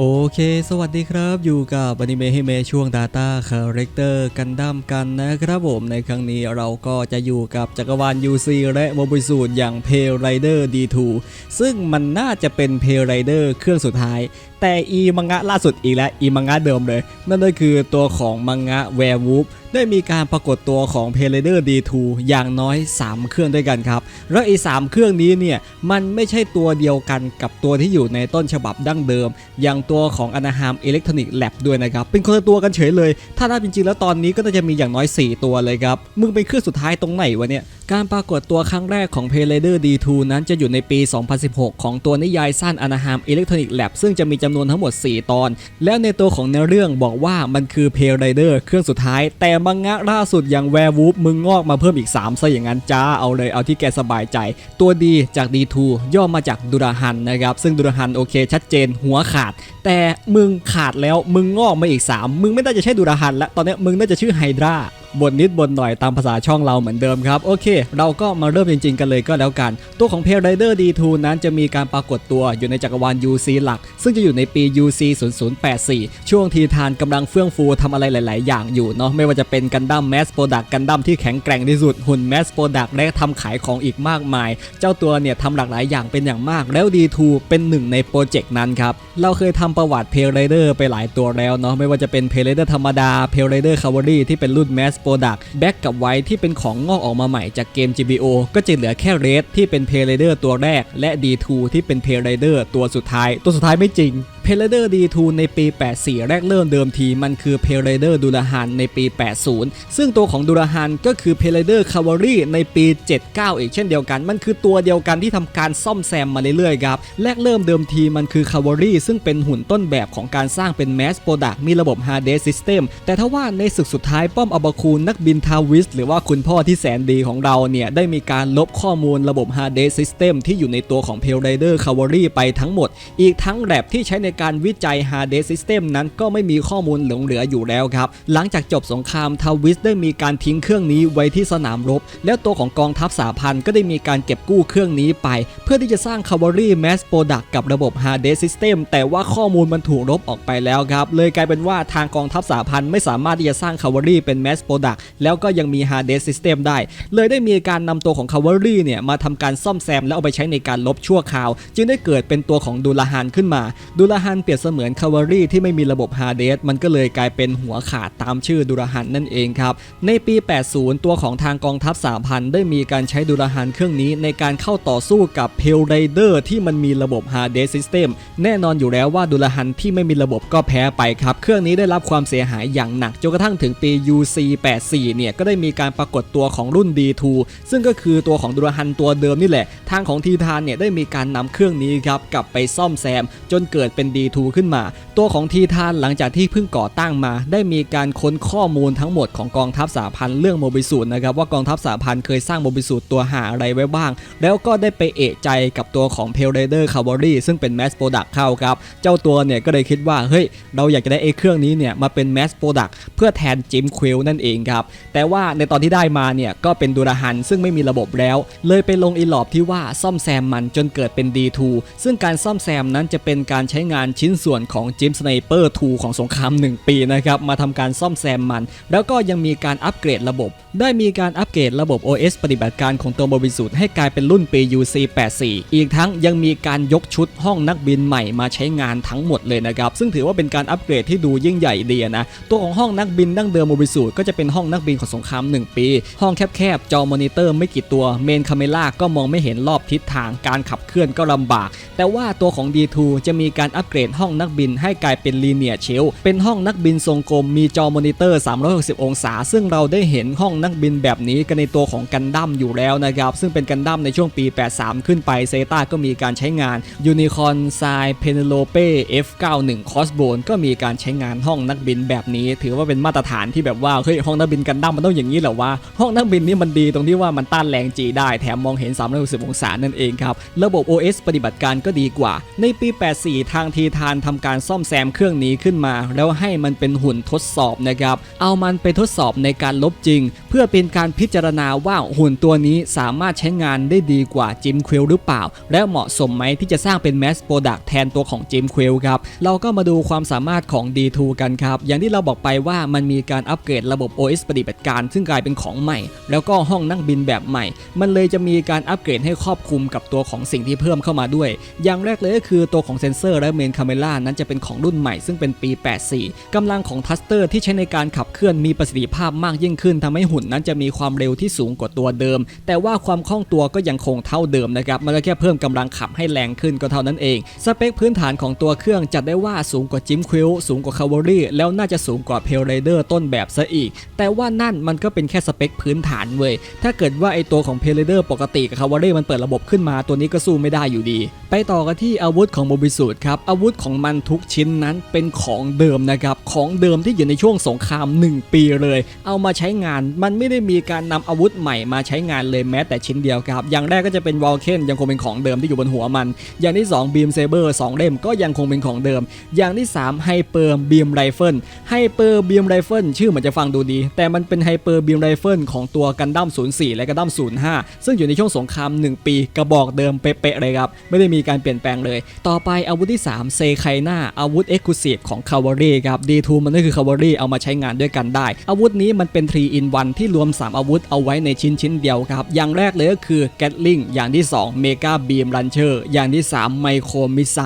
โอเค สวัสดีครับ อยู่กับอนิเมะให้เมช่วง Data Character กันดั้มกันนะครับผม ในครั้งนี้เราก็จะอยู่กับจักรวาล UC และโมบิสูตอย่าง p a y Rider D2 ซึ่งมันน่าจะเป็น p a y Rider เครื่องสุดท้าย แต่อีมังงะล่าสุดอีกแล้ว อีมังงะเดิมเลย นั่นก็คือตัวของมังงะ Werewolf ได้มีการปรากฏตัวของ p a y Rider D2 อย่างน้อย 3 เครื่องด้วยกันครับ แล้วไอ้สามเครื่องนี้เนี่ยมันไม่ใช่ตัวเดียวกันกับตัวที่อยู่ในต้นฉบับดั้งเดิม อย่างตัวของ Anaheim Electronic Lab ด้วยนะครับ เป็นคนละตัวกันเฉยเลย ถ้านับจริงๆแล้วตอนนี้ก็น่าจะมีอย่างน้อย 4 ตัวเลยครับ มึงเป็นเครื่องสุดท้ายตรงไหนวะเนี่ย การปรากฏตัวครั้งแรกของ p a y r a d e r D2 นั้นจะอยู่ในปี 2016 ของตัวนิยายสั้น Anaheim Electronic Lab ซึ่งจะมีจำนวนทั้งหมด 4 ตอน แล้วในตัวของเนื้อเรื่องบอกว่ามันคือ p a y r a d e r เครื่องสุดท้าย แต่มังงะล่าสุดอย่าง Werewolf มึงงอกมาเพิ่มอีก 3 ซะอย่างนั้นจ้า เอาเลยเอาที่แกสบายใจ ตัวดีจาก D2 ย่อมาจากดุราฮันนะครับ ซึ่งดุราฮันโอเค ชัดเจนหัวขาด แต่มึงขาดแล้วมึงงอกมาอีก 3 มึงไม่น่าจะใช่ดุราฮันแล้วตอนนี้มึงน่าจะชื่อไฮดรา บนนิดบนหน่อยตามภาษาช่องเราเหมือนเดิมครับ โอเค เราก็มาเริ่มจริง ๆ กันเลยก็แล้วกัน ตัวของ p a y r i d e r D2 นั้นจะมีการปรากฏตัวอยู่ในจักรวาล UC หลัก ซึ่งจะอยู่ในปี UC 0084 ช่วงทีทานกำลังเฟื่องฟูทำอะไรหลาย ๆ อย่างอยู่เนาะไม่ว่าจะเป็นกันดั้มแมสโปรดักกันดั้มที่แข็งแกร่งที่สุดหุ่นแมสโปรดักและทำขายของอีกมากมาย เจ้าตัวเนี่ยทำหลากหลายอย่างเป็นอย่างมาก แล้ว D2 เป็นหนึ่งในโปรเจกต์นั้นครับเราเคยทำประวัติ p a y r i d e r ไปหลายตัวแล้วเนาะไม่ว่าจะเป็น p a y r i d e r ธรรมดา p a y r i d e r Cavalry ที่เป็นรุ่น Mass Product แบ็กกับไว้ที่เป็นของงอกออกมาใหม่จากเกม GBO ก็จะเหลือแค่ Red ที่เป็น p a y r i d e r ตัวแรก และ D2 ที่เป็น p a y r i d e r ตัวสุดท้าย ตัวสุดท้ายไม่จริง p a y r i d e r D2 ในปี 84 แรกเริ่มเดิมทีมันคือ p a y r i d e r ดูราฮันในปี 80 ซึ่งตัวของดูราฮันก็คือ p a y r i d e r Cavalry ในปี 79 อีกเช่นเดียวกัน มันคือตัวเดียวกันที่ทำการซ่อมแซมมาเรื่อยๆครับ แรกเริ่มเดิมทีมันคือ Cavalry ซึ่งเป็นหุ่นต้นแบบของการสร้างเป็น Mass Product มีระบบ Hard Disk System แต่ถ้าว่าในศึกสุดท้ายป้อมอบคูนนักบินทาวิสหรือว่าคุณพ่อที่แสนดีของเราเนี่ยได้มีการลบข้อมูลระบบ Hard Disk System ที่อยู่ในตัวของ p a y r i d e r Cavalry ไปทั้งหมด อีกทั้งแรบที่ใช้ในการวิจัย Hard Disk System นั้นก็ไม่มีข้อมูลหลงเหลืออยู่แล้วครับ หลังจากจบสงครามทาวิสได้มีการทิ้งเครื่องนี้ไว้ที่สนามรบ แล้วตัวของกองทัพสหพันธ์ก็ได้มีการเก็บกู้เครื่องนี้ไป เพื่อที่จะสร้าง Cavalry Mass Product กับระบบ Hard Disk System แต่ว่าข้อมูลมันถูกลบออกไปแล้วครับ เลยกลายเป็นว่าทางกองทัพสหพันธ์ไม่สามารถที่จะสร้าง Cavalry เป็น Mass Product แล้วก็ยังมี Hard Disk System ได้ เลยได้มีการนำตัวของ Cavalry เนี่ยมาทำการซ่อมแซมแล้วเอาไปใช้ในการลบชั่วคราว จึงได้เกิดเป็นตัวของดูลาฮันขึ้นมาดูลาฮนเปรียบเสมือน Cavalry ที่ไม่มีระบบ Hard Disk มันก็เลยกลายเป็นหัวขาดตามชื่อดูลาฮันนั่นเองครับ ในปี 80 ตัวของทางกองทัพสหพันได้มีการใช้ดูลาฮันเครื่องนี้ในการเข้าต่อสู้กับเพลไรเดอร์ที่มันมีระบบ Hard Disk System แน่นอนอยู่แล้วว่าดูลาฮันที่ไม่มีระบบก็แพ้ไปครับ เครื่องนี้ได้รับความเสียหายอย่างหนักจนกระทั่งถึงปี UC 84เนี่ยก็ได้มีการปรากฏตัวของรุ่น D2 ซึ่งก็คือตัวของดูลาฮันตัวเดิมนี่แหละ ทางของทีทานเนี่ยได้มีการนำเครื่องนี้ครับกลับไปซ่อมแซม จนเกิดเป็น D2 ขึ้นมา ตัวของทีทานหลังจากที่เพิ่งก่อตั้งมา ได้มีการค้นข้อมูลทั้งหมดของกองทัพสหพันธ์เรื่องโมบิสูตนะครับว่ากองทัพสหพันธ์เคยสร้างโมบิสูตตัวหาอะไรไว้บ้าง แล้วก็ได้ไปเอะใจกับตัวของเพลเรเดอร์คาร์บอรี่ซึ่งเป็นแมสโปรดักเข้าครับ เจ้าตัวเนี่ยก็เลยคิดว่าเฮ้ยเราอยากจะได้ไอ้เครื่องนี้เนี่ยมาเป็นแมสโปรดักเพื่อแทนจิมควิลนั่นเองครับแต่ว่าในตอนที่ได้มาเนี่ยก็เป็นดูราฮันซึ่งไม่มีระบบแล้ว เลยไปลงอีหลอบที่ว่าซ่อมแซมมันจนเกิดเป็น D2 ซึ่งการซ่อมแซมนั้นจะเป็นการใช้งานชิ้นส่วนของจิมสไนเปอร์2ของสงคราม 1 ปีนะครับมาทำการซ่อมแซมมัน แล้วก็ยังมีการอัปเกรดระบบ ได้มีการอัปเกรดระบบ OS ปฏิบัติการของตัวโมบิสูตให้กลายเป็นรุ่นปี UC 84 อีกทั้งยังมีการยกชุดห้องนักบินใหม่มาใช้งานทั้งหมดเลยนะครับซึ่งถือว่าเป็นการอัปเกรดที่ดูยิ่งใหญ่ดีนะตัวของห้องนักบินดั้งเดิมโมบิสูตก็จะเป็นห้องนักบินของสงคราม 1 ปี ห้องแคบๆจอมอนิเตอร์ไม่กี่ตัวเมนคาเมล่าก็มองไม่เห็นรอบทิศทางการขับเคลื่อนก็ลำบาก แต่ว่าตัวของ D2 จะมีการอัปเกรดห้องนักบินให้กลายเป็นลีเนียเชลเป็นห้องนักบินทรงกลมมีจอมอนิเตอร์ 360 องศา ซึ่งเราได้เห็นห้องนักบินแบบนี้กันในตัวของกันดั้มอยู่แล้วนะครับ ซึ่งเป็นกันดั้มในช่วงปี 83 ขึ้นไปเซตาก็มีการใช้งานยูนิคอนไซเพเนโลเป้ F91 คอสโบนก็มีการใช้งานห้องนักบินแบบนี้ ถือว่าเป็นมาตรฐานที่แบบว่าเฮ้ยห้องนักบินกันดั้มมันต้องอย่างนี้เหรอวะห้องนักบินนี่มันดีตรงที่ว่ามันต้านแรงจีได้แถมมองเห็น360องศานั่นเองครับระบบ OS ปฏิบัติการก็ดีกว่า ในปี 84 ทางทีทานทำการซ่อมแซมเครื่องนี้ขึ้นมา แล้วให้มันเป็นหุ่นทดสอบนะครับ เอามันไปทดสอบในการลบจริง เพื่อเป็นการพิจารณาว่าหุ่นตัวนี้สามารถใช้งานได้ดีกว่าจิมควิลหรือเปล่า และเหมาะสมไหมที่จะสร้างเป็นแมสโปรดักแทนตัวของจิมควิลครับเราก็มาดูความสามารถของ D2 กันครับ อย่างที่เราบอกไปว่ามันมีการอัปเกรดระบบ OS ปฏิบัติการ ซึ่งกลายเป็นของใหม่ แล้วก็ห้องนั่งบินแบบใหม่ มันเลยจะมีการอัปเกรดให้ครอบคลุมกับตัวของสิ่งที่เพิ่มเข้ามาด้วย อย่างแรกเลยก็คือตัวของเซนเซอร์และเมนคาเมล่านั้นจะเป็นของรุ่นใหม่ซึ่งเป็นปี 84กำลังของทัสเตอร์ที่ใช้ในการขับเคลื่อนมีประสิทธิภาพมากยิ่งขึ้นทำให้หุ่นนั้นจะมีความเร็วที่สูงกว่าตัวเดิม แต่ว่าความคล่องตัวก็ยังคงเท่าเดิมนะครับ มันก็แค่เพิ่มกำลังขับให้แรงขึ้นก็เท่านั้นเอง สเปคพื้นฐานของตัวเครื่องจัดได้ว่าสูงกว่าจิมควิลสูงกว่าคาวอรี่แล้วน่าจะสูงกว่าเพลไรเดอร์ต้นแบบซะอีก แต่ว่านั่นมันก็เป็นแค่สเปคพื้นฐานเว้ยถ้าเกิดว่าไอตัวของเพลไรเดอร์ปกติกับคาวอรี่มันเปิดระบบขึ้นมาตัวนี้ก็สู้ไม่ได้อยู่ดี ไปต่อกันที่อาวุธของโมบิสูดครับอาวุธของมันทุกชิ้นนั้นเป็นของเดิมนะครับ ของเดิมที่อยู่ในช่วงสงคราม 1 ปีเลย เอามาใช้งานมันไม่ได้มีการนำอาวุธใหม่มาใช้งานเลยแม้แต่ชิ้นเดียวครับ อย่างแรกก็จะเป็นวอลเคนยังคงเป็นของเดิมที่อยู่บนหัวมัน อย่างที่2บีมเซเบอร์2เล่มก็ยังคงเป็นของเดิม อย่างที่3ไฮเปอร์บีมไรเฟิลไฮเปอร์บีมไรเฟิลชื่อเหมือนจะฟังดูดี แต่มันเป็นไฮเปอร์บีมไรเฟิลของตัวกันดั้ม04 และกันดั้ม05 ซึ่งอยู่ในช่วงสงคราม 1 ปีกระบอกเดิมเป๊ะๆเลยครับไม่ได้มีการเปลี่ยนแปลงเลย ต่อไปอาวุธที่ 3เซไคน่าอาวุธเอ็กซ์คลูซีฟของคาวารีครับ D2 มันก็คือคาวารีเอามาใช้งานด้วยกันได้ อาวุธนี้มันเป็น3 in 1 ที่รวม 3 อาวุธเอาไว้ในชิ้นชิ้นเดียวครับ อย่างแรกเลยก็คือแกตลิงอย่างที่ 2 เมกาบีมรันเชอร์อย่างที่ 3 ไมโครมิสไซ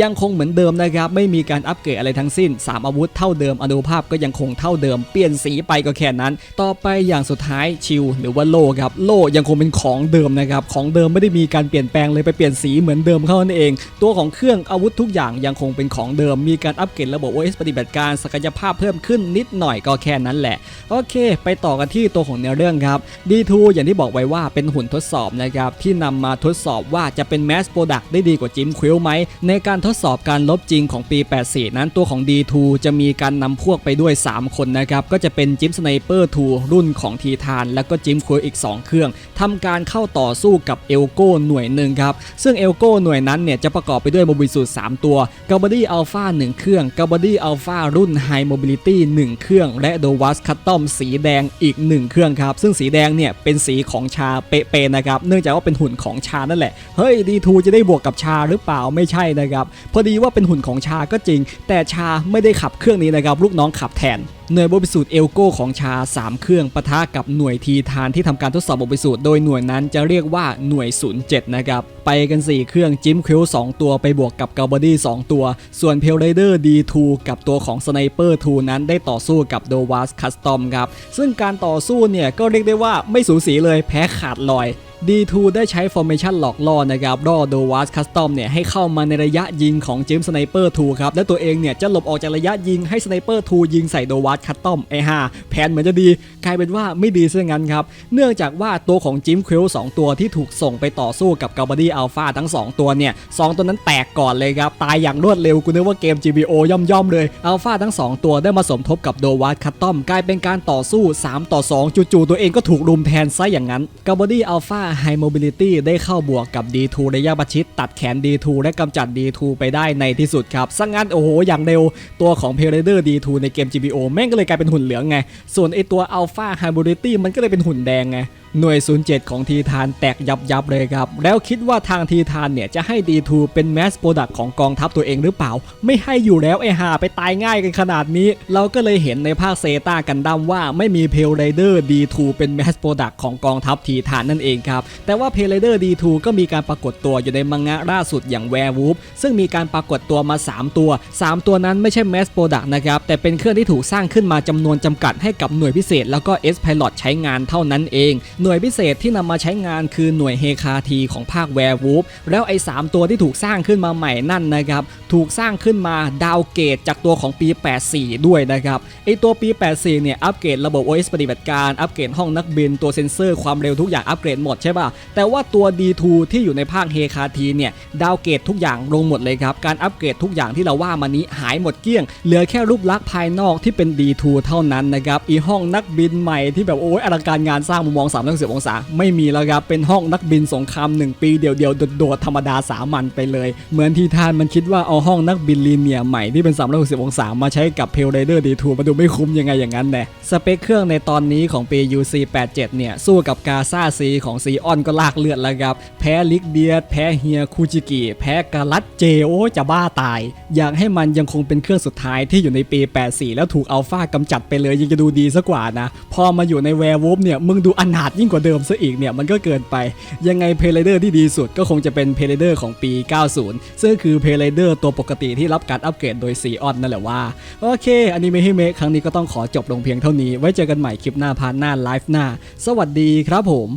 ยังคงเหมือนเดิมนะครับ ไม่มีการอัปเกรดอะไรทั้งสิ้น 3 อาวุธเท่าเดิมอนุภาพก็ยังคงเท่าเดิม เปลี่ยนสีไปก็แค่นั้น ต่อไปอย่างสุดท้ายชิลหรือว่าโลครับโลยังคงเป็นของเดิมนะครับของเดิมไม่ได้มีการเปลี่ยนแปลงเลยไปเปลี่ยนสีเหมือนเดิมเข้านั่นเอง ตัวของเครื่องอาวุธทุกอย่างยังคงเป็นของเดิมมีการอัปเกรดระบบ OS ปฏิบัติการศักยภาพเพิ่มขึ้นนิดหน่อยก็แค่นั้นแหละ โอเค ไปต่อกันที่ตัวของเนื้อเรื่องครับ D2 อย่างที่บอกไว้ว่าเป็นหุ่นทดสอบนะครับ ที่นำมาทดสอบว่าจะเป็น Mass Product ได้ดีกว่าจิมควิลไหม ในการทดสอบการลบจริงของปี 84 นั้นตัวของ D2 จะมีการนำพวกไปด้วย 3 คนนะครับ ก็จะเป็นจิมสไนเปอร์2รุ่นของทีทาน แล้วก็จิมควิลอีก 2 เครื่องทำการเข้าต่อสู้กับเอลโก้หน่วยหนึ่งครับซึ่งเอลโก้หน่วยนั้นเนี่ยจะประกอบไปด้วยโมบิสูต3ตัวัว g a b a d i Alpha 1 เครื่อง g a b a d i Alpha รุ่น High Mobility 1 เครื่อง และ d o v a s Custom สีแดงอีก 1 เครื่องครับ ซึ่งสีแดงเนี่ยเป็นสีของชาเป๊ะๆนะครับ เนื่องจากว่าเป็นหุ่นของชานั่นแหละ เฮ้ยดีทูจะได้บวกกับชาหรือเปล่าไม่ใช่นะครับ พอดีว่าเป็นหุ่นของชาก็จริง แต่ชาไม่ได้ขับเครื่องนี้นะครับ ลูกน้องขับแทน หน่วยบริสูตรเอลโก้ของชา 3 เครื่องปะทะกับหน่วยทีทานที่ทำการทดสอบบริสูตรโดยหน่วยนั้นจะเรียกว่าหน่วย 07 นะครับ ไปกัน 4 เครื่องจิมคิว2 ตัวไปบวกกับกาบอดี้2ตัว ส่วนเพลไรเดอร์ D2 กับตัวของสไนเปอร์2นั้นได้ต่อสู้กับโดวัสคัสตอมครับ ซึ่งการต่อสู้เนี่ยก็เรียกได้ว่าไม่สูสีเลยแพ้ขาดลอย D2 ได้ใช้ formation หลอกล่อนะครับล่อโดวัสคัสตอมเนี่ยให้เข้ามาในระยะยิงของจิมสไนเปอร์2ครับและตัวเองเนี่ยจะหลบออกจากระยะยิงให้สไนเปอร์2ยิงใส่โดวัสคัสตอมไอ้ห่าแผนเหมือนจะดี กลายเป็นว่าไม่ดีซะงั้นครับ เนื่องจากว่าตัวของจิมควิล2ตัวที่ถูกส่งไปต่อสู้กับกาบดี้อัลฟาทั้ง 2 ตัวเนี่ยสองตัวนั้นแตกก่อนเลยครับ ตายอย่างรวดเร็วกูนึกว่าเกม GBO ย่อมๆเลยอัลฟาทั้ง 2 ตัวได้มาสมทบกับโดวัสคัตตอมกลายเป็นการต่อสู้ 3 ต่อ 2 จู่ๆตัวเองก็ถูกรุมแทนซะอย่างนั้นกาบดี้อัลฟาไฮโมบิลิตี้ได้เข้าบวกกับ D2 ระยะประชิดตัดแขน D2 และกำจัด D2 ไปได้ในที่สุดครับสังั้นโอ้โห อย่างเร็วตัวของ p e r a d e r D2 ในเกม GBO แม่งก็เลยกลายเป็นหุ่นเหลืองไง ส่วนไอตัวอัลฟาไฮโมบิลิตี้มันก็เลยเป็นหุ่นแดงไง หน่วย 07 ของทีทานแตกยับยับๆเลยครับ แล้วคิดว่าทางทีทานเนี่ยจะให้ D2 เป็นแมสโปรดักของกองทัพตัวเองหรือเปล่า ไม่ให้อยู่แล้วไอหาไปตายง่ายกันขนาดนี้ เราก็เลยเห็นในภาคเซตากันดั้มว่าไม่มีเพลไรเดอร์ D2 เป็นแมสโปรดักของกองทัพทีทานนั่นเองครับ แต่ว่าเพลไรเดอร์ D2 ก็มีการปรากฏตัวอยู่ในมังงะล่าสุดอย่างแวร์วูฟซึ่งมีการปรากฏตัวมา 3 ตัว 3 ตัวนั้นไม่ใช่แมสโปรดักนะครับแต่เป็นเครื่องที่ถูกสร้างขึ้นมาจำนวนจำกัดให้กับหน่วยพิเศษ แล้วก็ S Pilot ใช้งานเท่านั้นเองหน่วยพิเศษที่นำมาใช้งานคือหน่วยเฮคาทีของภาคแวร์วูฟแล้วไอ้3ตัวที่ถูกสร้างขึ้นมาใหม่นั่นนะครับ ถูกสร้างขึ้นมาดาวเกรดจากตัวของปี 84 ด้วยนะครับไอ้ตัวปี 84 เนี่ย อัปเกรดระบบ OS ปฏิบัติการ อัปเกรดห้องนักบิน ตัวเซ็นเซอร์ความเร็วทุกอย่างอัปเกรดหมดใช่ป่ะ แต่ว่าตัว D2 ที่อยู่ในภาคเฮคาทีเนี่ย ดาวเกรดทุกอย่างลงหมดเลยครับ การอัปเกรดทุกอย่างที่เราว่ามานี้หายหมดเกลี้ยง เหลือแค่รูปลักษณ์ภายนอกที่เป็น D2 เท่านั้นนะครับ อีห้องนักบินใหม่ที่แบบโอ้ยอลังการงานสร้างมุมมอง360องศา ไม่มีแล้วครับ เป็นห้องนักบินสงคราม1ปีเดียวเดียวโดดๆธรรมดาสามัญไปเลย เหมือนที่ทานมันคิดว่าเอาห้องนักบินลีเนียใหม่ที่เป็น 360 องศามาใช้กับเพลไรเดอร์ดีทูมาดูไม่คุ้มยังไงอย่างนั้นแน่สเปคเครื่องในตอนนี้ของปี UC 87 เนี่ย สู้กับกาซาซีของซีออนก็ลากเลือดแล้วครับ แพ้ลิกเดียแพ้เฮียคูจิกิแพ้กาลัดเจโอจะบ้าตาย อยากให้มันยังคงเป็นเครื่องสุดท้ายที่อยู่ในปี 84 แล้วถูกอัลฟากำจัดไปเลยยังจะดูดีซะกว่านะพอมาอยู่ในแวร์วูฟเนี่ยมึงดูอนาถยิ่งกว่าเดิมซะอีกเนี่ยมันก็เกินไป ยังไงเพลเดอร์ที่ดีสุดก็คงจะเป็นเพลเดอร์ของปี 90 ซึ่งคือเพลเดอร์ตัวปกติที่รับการอัปเกรดโดยซีออนนั่นแหละว่า โอเคอันนี้ไม่ให้เมคครั้งนี้ก็ต้องขอจบลงเพียงเท่านี้ ไว้เจอกันใหม่คลิปหน้าพาร์ทหน้าไลฟ์หน้า สวัสดีครับผม